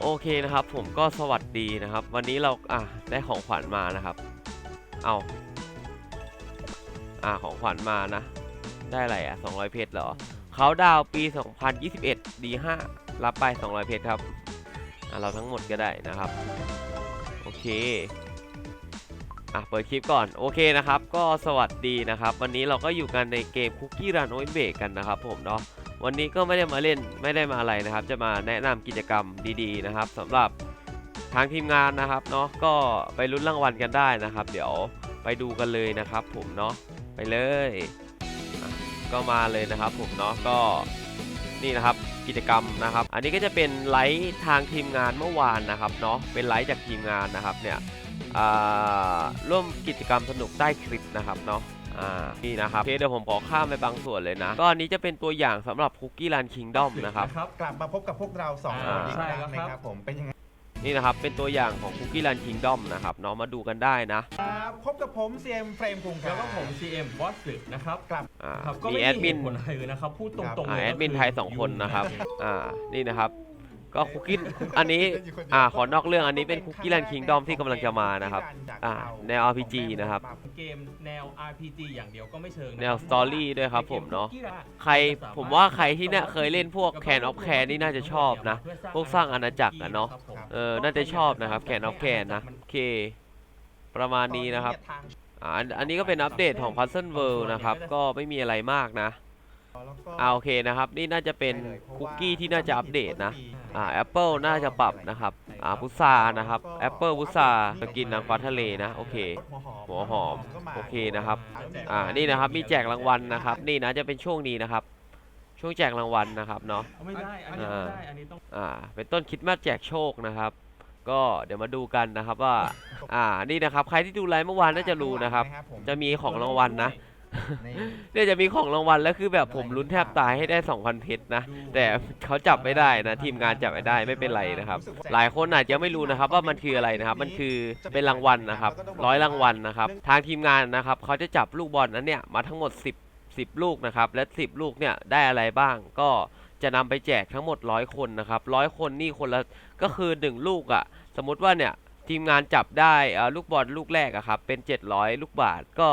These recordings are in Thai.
โอเคนะครับ ผมก็สวัสดีนะครับ วันนี้เราอะได้ของขวัญมานะครับ เอาอ่าของขวัญมานะ ได้อะไรอะ200 เพชรเหรอเขาดาวน์ปี 2021 D5 รับไป 200 เพชรครับอะเราทั้งหมดก็ได้นะครับ โอเคอะเปิดคลิปก่อนโอเคนะครับ ก็สวัสดีนะครับ วันนี้เราก็อยู่กันในเกมคุกกี้รันโอเบกันนะครับ ผมเนาะ วันนี้ก็ไม่ได้มาเล่นไม่ได้มาอะไรนะครับ จะมาแนะนำกิจกรรมดีๆนะครับสำหรับทางทีมงานนะครับเนาะก็ไปลุ้นรางวัลกันได้นะครับ เดี๋ยวไปดูกันเลยนะครับ ผมเนาะไปเลย ก็มาเลยนะครับ ผมเนาะก็นี่นะครับกิจกรรมนะครับ อันนี้ก็จะเป็นไลฟ์ทางทีมงานเมื่อวานนะครับเนาะเป็นไลฟ์จากทีมงานนะครับเนี่ยร่วมกิจกรรมสนุกใต้คลิปนะครับเนาะ อ่านี่นะครับโอเคเดี๋ยวผมขอข้ามไปบางส่วนเลยนะ ก็อันนี้จะเป็นตัวอย่างสำหรับคุกกี้รันคิงดอมนะครับ กลับมาพบกับพวกเราสองคอ่านอีกครั้งใช่แล้วครับนะครับผมเป็นยังไงนี่นะครับ เป็นตัวอย่างของคุกกี้รันคิงดอมนะครับเนาะมาดูกันได้นะครับพบกับผมเซียมเฟรมคุงครัแล้บวก็ผม CM บอสสึนะครับกลับ อ่าครับก็มีไม่แอดมินเหตุผลอะไรเลยนะครับ พูดตรงๆอ่าเลยแอดมินไทยก็2คนนะครับอยู่อ่านี่นะครับ ก็คุกกี้อันนี้อ่าขอนอกเรื่องอันนี้เป็นคุกกี้รันคิงดอมที่กำลังจะมานะครับอ่าแนว RPG นะครับเกมแนว RPG อย่างเดียวก็ไม่เชิงะแนวสตอรี่ด้วยครับผมเนาะกม Cookie Run ใครผมว่าใครที่เนี่ยเคยเล่นพวกแคนออฟแคนนี่น่าจะชอบนะ พวกสร้างอาณาจักรอะเนาะครับผมเออน่าจะชอบนะครับแคนออฟแคนนะโอเค ประมาณนี้นะครับอ่าอันอันนี้ก็เป็นอัปเดตของ Puzzle World นะครับ ก็ไม่มีอะไรมากนะอ่าโอเคนะครับ นี่น่าจะเป็นคุกกี้ที่น่าจะอัปเดตนะ อ่าแอปเปิลน่าจะปรับนะครับอ่าพุทรานะครับแอปเปิลพุทราสกินนางฟ้าทะเลนะโอเคหัวหอมโอเคนะครับอ่านี่นะครับมีแจกรางวัลนะครับ นี่นะจะเป็นช่วงนี้นะครับ ช่วงแจกรางวัลนะครับเนาะเอาไม่ได้อันนี้ไม่ได้อันนี้ต้องอ่าเป็นต้นคริดมาสแจกโชคนะครับ ก็เดี๋ยวมาดูกันนะครับว่าอ่านี่นะครับ ใครที่ดูไลฟ์เมื่อวานน่าจะรู้นะครับ จะมีของรางวัลนะ เนี่ยจะมีของรางวัลแล้วคือแบบผมลุ้นแทบตายให้ได้ 2,000 เพชรนะ แต่เขาจับไม่ได้นะ ทีมงานจับไม่ได้ไม่เป็นไรนะครับ หลายคนอาจจะไม่รู้นะครับว่ามันคืออะไรนะครับ มันคือเป็นรางวัลนะครับร้อยรางวัลนะครับ ทางทีมงานนะครับเขาจะจับลูกบอลนั้นเนี่ยมาทั้งหมด 10 10 ลูกนะครับ และ 10 ลูกเนี่ยได้อะไรบ้าง ก็จะนำไปแจกทั้งหมดร้อยคนนะครับร้อยคนนี่คนละก็คือ 1 ลูกอะ่ะ สมมติว่าเนี่ย ทีมงานจับได้อ่าลูกบอลลูกแรกอะครับเป็น 700 ลูกบาทก็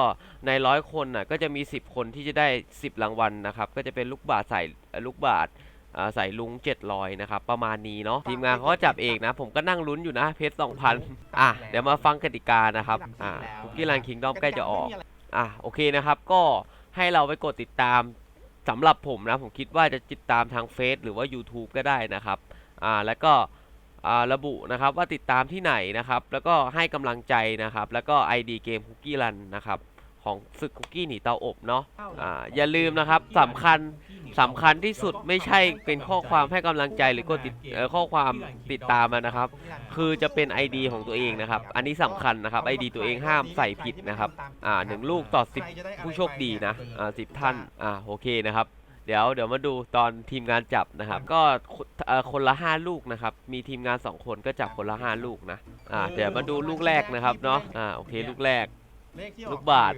ในร้อยคนน่ะก็จะมี 10 คนที่จะได้ 10 รางวัลนะครับก็จะเป็นลูกบาทใส่เอ่อลูกบาทอ่าใส่ลุง 700 นะครับ ประมาณนี้เนาะทีมงานเขาก็จับเองนะ ผมก็นั่งลุ้นอยู่นะเพชร2,000 อะ เดี๋ยวมาฟังกติกานะครับ อ่าคุกกี้รันคิงดอมใกล้จะออก อะ โอเคนะครับ ก็ให้เราไปกดติดตามสำหรับผมนะ ผมคิดว่าจะติดตามทางเฟซหรือว่า YouTube ก็ได้นะครับ อ่าแล้วก็อ่า ระบุนะครับว่าติดตามที่ไหนนะครับ แล้วก็ให้กำลังใจนะครับ แล้วก็ ID เกมคุกกี้รันนะครับของศึกคุกกี้หนีเตาอบเนาะอ่าอย่าลืมนะครับสำคัญสำคัญที่สุดไม่ใช่เป็นข้อความให้กำลังใจหรือกดติดเอ่อข้อความติดตามมานะครับ คือจะเป็น ID ของตัวเองนะครับ อันนี้สำคัญนะครับ ID ตัวเองห้ามใส่ผิดนะครับอ่าหนึ่งลูกต่อสิบผู้โชคดีนะอ่าสิบท่านอ่าโอเคนะครับ เดี๋ยวเดี๋ยวมาดูตอนทีมงานจับนะครับ ก็คนเอ่อคนละห้าลูกนะครับ มีทีมงานสองคนก็จับคนละห้าลูกนะอ่าเดี๋ยวมาดูลูกแรกนะครับเนาะอ่าโอเคลูกแรกลูกบาท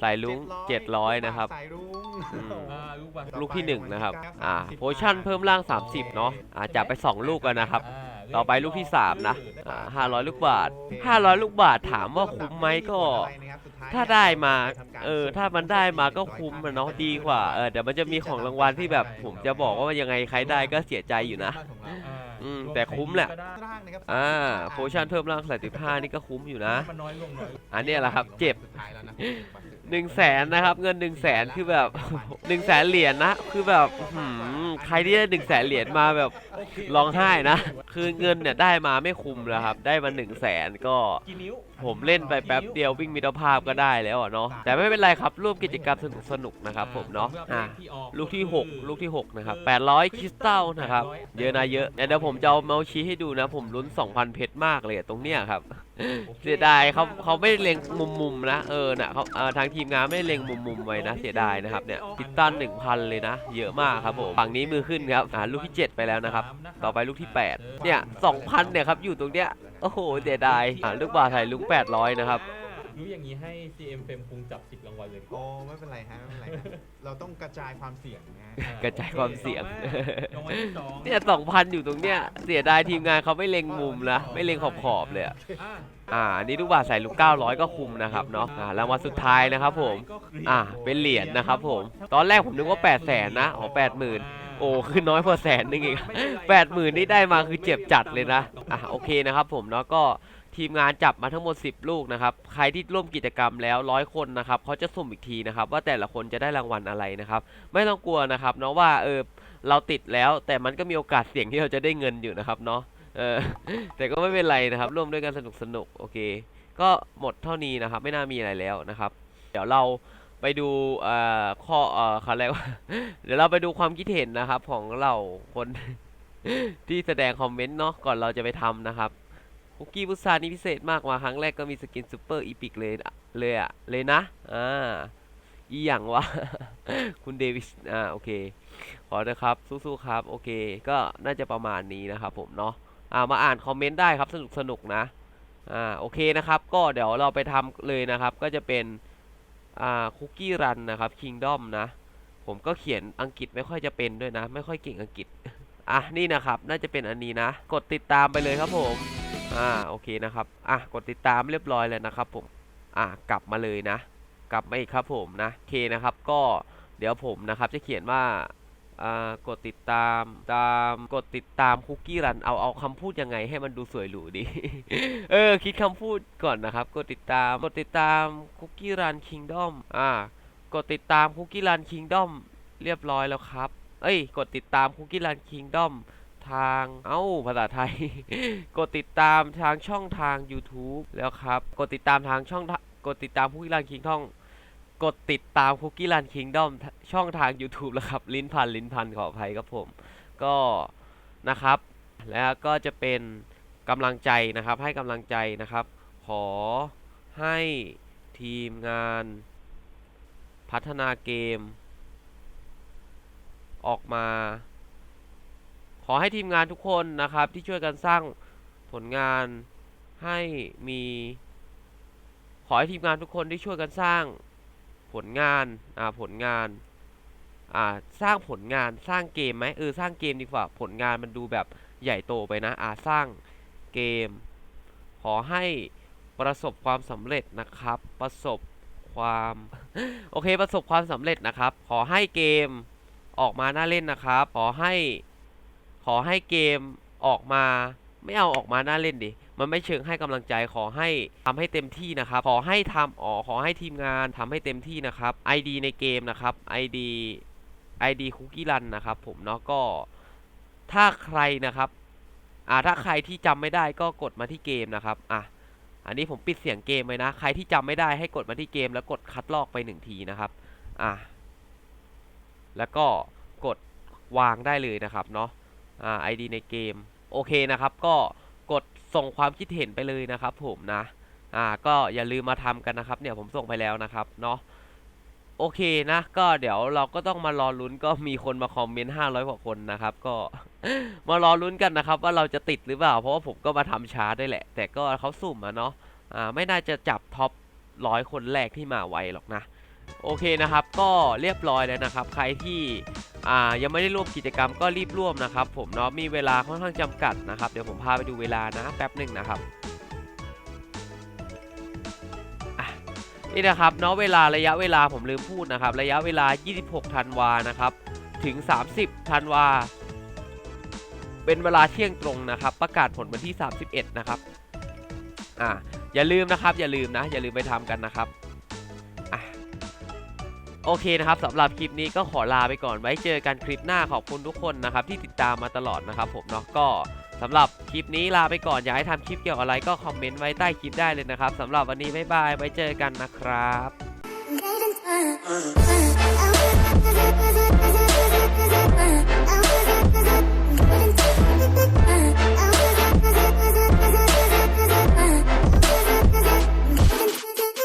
ใส่ลุง700นะครับ สายลุงอืม อ่าลูกบาศก์ ลูกที่หนึ่งนะครับอ่าโพชั่นเพิ่มร่าง 30 เนาะอ่าจับไป2ลูกแล้วนะครับา ต่อไปลูกที่สามนะอ่า500ลูกบาท 500 ลูกบาทถามว่าคุ้มไหมก็ ถ้าได้มา เออ ถ้ามันได้มาก็คุ้มมันเนาะดีกว่า เออเดี๋ยวมันจะมีของรางวัลที่แบบผมจะบอกว่ายังไงใครได้ก็เสียใจอยู่นะอ่าอืม แต่คุ้มแหละก็ได้อ่า โพชั่นเพิ่มร่าง35นี่ก็คุ้มอยู่นะมันน้อยลงหน่อยอันเนี้ยแหละครับ เจ็บ หนึ่งแสนนะครับเงินหนึ่งแสนคือแบบหนึ่งแสนเหรียญนะคือแบบหืมใครที่ได้หนึ่งแสนเหรียญมาแบบร้องไห้นะ คือเงินเนี่ยได้มาไม่คุ้มแล้วครับ ได้มาหนึ่งแสนก็ผมเล่นไปแป๊บเดียววิ่งมิตรภาพก็ได้แล้วเนาะแต่ไม่เป็นไรครับร่วมกิจกรรมสนุกสนุกนะครับผมเนาะอะลูกที่ 6 ลูกที่ 6 นะครับ 800 คริสตัลนะครับ เยอะนะเยอะเดี๋ยวผมจะเอาเมาส์ชี้ให้ดูนะ ผมลุ้น 2,000 เพชรมากเลยตรงเนี้ยครับ เสียดายเขาเขาไม่เล็งมุมมุมนะเออน่ะเขาเออทางทีมงานไม่เล็งมุมมุมไว้นะเสียดายนะครับเนี่ยพิสตันหนึ่งพันเลยนะ เยอะมากครับผมฝั่งนี้มือขึ้นครับอ่าลูกที่ 7 ไปแล้วนะครับ ต่อไปลูกที่ 8 เนี่ยสองพันเนี่ยครับอยู่ตรงเนี้ยโอ้โหเสียดายอ่าลูกบาทไทยลุง800นะครับ รู้อย่างนี้ให้ CM เฟรมคุงจับสิบรางวัลเลยโอ้ไม่เป็นไรฮะไม่เป็นไรฮะเราต้องกระจายความเสี่ยงนะฮะอ่กระจายความเสี่ยงโอเครางวัลที่สองเนี่ยสองพันอยู่ตรงเนี้ยเสียดายทีมงานเขาไม่เล็งมุมนะไม่เล็งขอบขอบๆเลยอะอะอ่าอันนี้ลูกบาศก์ใส่ลูก 900 ก็คุมนะครับเนาะอ่ารางวัลสุดท้ายนะครับผม ก็คืออ่าเป็นเหรียญนะครับผม ตอนแรกผมนึกว่า 8 0 0แสนนะอ๋อ80,000 โอ้คือน้อยกว่าแสนนึงอีกแปดหมื่นนี่ได้มาคือเจ็บจัดเลยนะ อะโอเคนะครับผมเนาะก็ ทีมงานจับมาทั้งหมด 10 ลูกนะครับ ใครที่ร่วมกิจกรรมแล้วร้อยคนนะครับเขาจะสุ่มอีกทีนะครับ ว่าแต่ละคนจะได้รางวัลอะไรนะครับ ไม่ต้องกลัวนะครับเนาะว่าเออเราติดแล้วแต่มันก็มีโอกาสเสี่ยงที่เราจะได้เงินอยู่นะครับเนาะเออแต่ก็ไม่เป็นไรนะครับ ร่วมด้วยกันสนุกสนุกโอเค ก็หมดเท่านี้นะครับ ไม่น่ามีอะไรแล้วนะครับ เดี๋ยวเราไปดูเอ่อข้อเอ่อเขาเรียกว่าเดี๋ยวเราไปดูความคิดเห็นนะครับ ของเราคนที่แสดงคอมเมนต์เนาะก่อนเราจะไปทำนะครับ คุกกี้บุษานี่พิเศษมากมาครั้งแรกก็มีสกินซูเปอร์อีพิกเลยเลยอะเลยนะ อ่า อีหยังวะ คุณเดวิส อ่า โอเค ขอนะครับ สู้ๆครับ โอเค ก็น่าจะประมาณนี้นะครับผมเนาะ อ่า มาอ่านคอมเมนต์ได้ครับ สนุกสนุกนะ อ่า โอเคนะครับ ก็เดี๋ยวเราไปทำเลยนะครับ ก็จะเป็น อ่า คุกกี้รันนะครับ คิงดอมนะ ผมก็เขียนอังกฤษไม่ค่อยจะเป็นด้วยนะ ไม่ค่อยเก่งอังกฤษ อะ นี่นะครับ น่าจะเป็นอันนี้นะ กดติดตามไปเลยครับผม อ่าโอเคนะครับอะกดติดตามเรียบร้อยแล้วนะครับผมอะกลับมาเลยนะ กลับมาอีกครับผมนะเคนะครับก็เดี๋ยวผมนะครับจะเขียนว่าอ่ากดติดตามตามกดติดตามคุกกี้รันเอาเอาคำพูดยังไงให้มันดูสวยหรูดี เออคิดคำพูดก่อนนะครับ กดติดตามกดติดตามคุกกี้รันคิงดอมอ่ากดติดตามคุกกี้รันคิงดอมเรียบร้อยแล้วครับ เอ้ย กดติดตามคุกกี้รันคิงดอม ทาง เอ้า ภาษาไทย กดติดตามทางช่องทาง YouTube แล้วครับ กดติดตามทางช่องกดติดตามคุกกี้รันคิงดอมกดติดตามคุกกี้รันคิงด้อมช่องทาง YouTube แล้วครับ ลิ้นพันลิ้นพันขออภัยครับผม ก็นะครับ แล้วก็จะเป็นกำลังใจนะครับ ให้กำลังใจนะครับ ขอให้ทีมงานพัฒนาเกม ออกมา ขอให้ทีมงานทุกคนนะครับที่ช่วยกันสร้างผลงานให้มี ขอให้ทีมงานทุกคนที่ช่วยกันสร้างผลงานอ่าผลงานอ่าสร้างผลงานสร้างเกมไหมเออสร้างเกมดีกว่าผลงานมันดูแบบใหญ่โตไปนะอ่าสร้างเกม ขอให้ประสบความสำเร็จนะครับ ประสบความโอเคประสบความสำเร็จนะครับ ขอให้เกมออกมาน่าเล่นนะครับ ขอให้ ขอให้เกมออกมาไม่เอาออกมาน่าเล่นดิ มันไม่เชิงให้กำลังใจขอให้ทำให้เต็มที่นะครับ ขอให้ทำอ๋อขอให้ทีมงานทำให้เต็มที่นะครับ ID ในเกมนะครับ ID ID คุกกี้รันนะครับ ผมเนาะก็ถ้าใครนะครับ อ่าถ้าใครที่จำไม่ได้ก็กดมาที่เกมนะครับ อะ อันนี้ผมปิดเสียงเกมไว้นะ ใครที่จำไม่ได้ให้กดมาที่เกม แล้วกดคัดลอกไปหนึ่งทีนะครับ อะ แล้วก็กดวางได้เลยนะครับเนาะ อ่า ID ในเกม โอเคนะครับ ก็กดส่งความคิดเห็นไปเลยนะครับผมนะ อ่า ก็อย่าลืมมาทำกันนะครับ เนี่ยผมส่งไปแล้วนะครับเนาะ โอเคนะ ก็เดี๋ยวเราก็ต้องมารอลุ้นก็มีคนมาคอมเมนต์500กว่าคนนะครับ ก็มารอลุ้นกันนะครับ ว่าเราจะติดหรือเปล่า เพราะว่าผมก็มาทำช้าได้วยแหละ แต่ก็เขาสุ่มอะเนาะ อ่า ไม่น่าจะจับท็อปร้อยคนแรกที่มาไวหรอกนะ โอเคนะครับก็เรียบร้อยแล้วนะครับ ใครที่ยังไม่ได้ร่วมกิจกรรมก็รีบร่วมนะครับ ผมเนาะมีเวลาค่อนข้างจำกัดนะครับ เดี๋ยวผมพาไปดูเวลานะแป๊บหนึ่งนะครับนี่นะครับเนาะเวลาระยะเวลาผมลืมพูดนะครับ ระยะเวลา 26 ธันวานะครับ ถึง 30 ธันวา เป็นเวลาเที่ยงตรงนะครับ ประกาศผลวันที่ 31 นะครับ อ่าอย่าลืมนะครับ อย่าลืมนะ อย่าลืมไปทำกันนะครับ โอเคนะครับสำหรับคลิปนี้ก็ขอลาไปก่อนไว้เจอกันคลิปหน้าขอบคุณทุกคนนะครับที่ติดตามมาตลอดนะครับผมเนาะก็สำหรับคลิปนี้ลาไปก่อนอยากให้ทำคลิปเกี่ยวกับอะไรก็คอมเมนต์ไว้ใต้คลิปได้เลยนะครับสำหรับวันนี้บ๊ายบายไว้เจอกันนะครับ